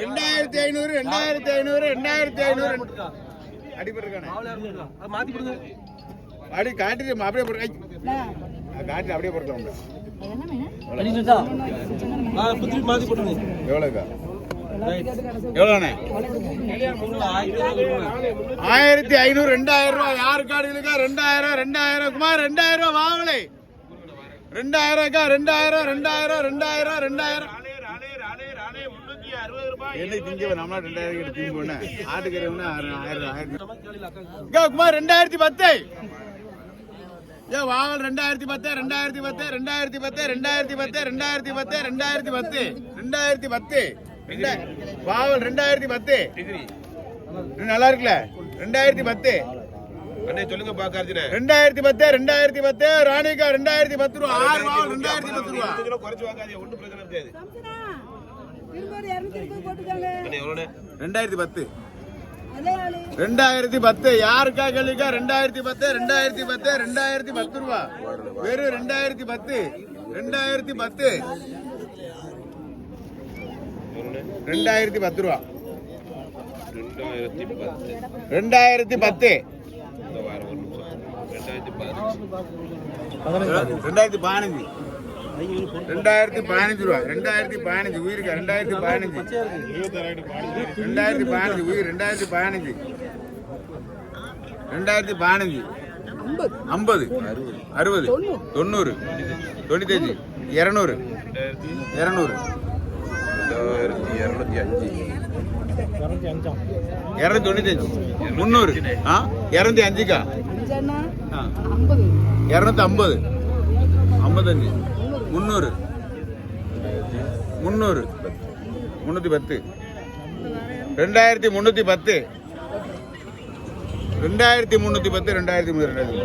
ரெண்டாயிரத்தி ஐநூறு ரெண்டாயிரத்தி ஐநூறு ரெண்டாயிரத்தி ஐநூறு. கொடுங்க அடி காட்டிட்டு அப்படியே போட்டு காட்டி அப்படியே கொடுங்க எவ்வளோக்கா ஆயிரத்தி ஐநூறு ரெண்டாயிரம் ரூபாய். யாரு காடுகளுக்கா? ரெண்டாயிரம் ரெண்டாயிரம். குமார் ரெண்டாயிரம் ரூபாய் வாங்கலை. ரெண்டாயிரம்க்கா ரெண்டாயிரம் ரெண்டாயிரம் ரெண்டாயிரம் ரெண்டாயிரம். என்ன திங்க நம்மளா ரெண்டாயிரம் கிட்ட திங்க போன ஆட்டுக்கறி ஆயிரம் ஆயிரம் இங்க குமார் ரெண்டாயிரத்தி பத்து. ஏ வாவல் ரெண்டாயிரத்தி பத்து ரெண்டாயிரத்தி பத்து ரெண்டாயிரத்தி பத்து ரெண்டாயிரத்தி பத்து ரெண்டாயிரத்தி பத்து ரெண்டாயிரத்தி பத்து. ரெண்டாயிரத்தி பத்து. வாவல் ரெண்டாயிரத்தி பத்து. நல்லா இருக்குல்ல? ரெண்டாயிரத்தி பத்து. அண்ணே சொல்லுங்க பாக்கார்ஜினே. ரெண்டாயிரத்தி பத்து ரெண்டாயிரத்தி பத்து ராணிகா ரெண்டாயிரத்தி பத்து ரூபா. ஆறு ரெண்டாயிரத்தி பத்து ரூபா. கிலோ குறைச்சு வாங்காதீங்க ஒன்றும் பிரச்சனை இருக்காது. ரெண்டாயிரத்தி பத்து. அதே ஆளு. ரெண்டாயிரத்தி பத்து. யாருக்கா கேளுக்கா ரெண்டாயிரத்தி பத்து ரெண்டாயிரத்தி பத்து ரெண்டாயிரத்தி பத்து ரூபா. வெறும் ரெண்டாயிரத்தி பத்து. ரெண்டாயிரத்தி பத்து. ரெண்டாயிரத்தி பத்து ரூபா. ரெண்டாயிரத்தி பத்து. ரெண்டாயிரத்தி பத்து. ரெண்டாயிரத்தி பதினஞ்சு. ரெண்டாயிரத்தி பதினஞ்சு. ரூபா ரெண்டாயிரத்தி பதினஞ்சு உயிருக்கு ரெண்டாயிரத்தி பதினஞ்சு. ரெண்டாயிரத்தி பதினஞ்சு உயிர் ரெண்டாயிரத்தி பதினஞ்சு. ரெண்டாயிரத்தி பதினஞ்சு. ஐம்பது. அறுபது. தொண்ணூறு. தொண்ணூத்தஞ்சு. இரநூறு. இரநூறு. இரநூத்தி அஞ்சு? இரநூத்தி தொண்ணூத்தஞ்சு. முந்நூறு. ஆ? இரநூத்தி அஞ்சுக்கா? இரநூத்தி ஐம்பது. ஐம்பத்தஞ்சு. முந்நூறு. முந்நூறு. முந்நூற்றி பத்து. ரெண்டாயிரத்தி முந்நூற்றி பத்து. ரெண்டாயிரத்தி முந்நூற்றி பத்து ரெண்டாயிரத்தி முந்நூறு ரெண்டாயிரத்தி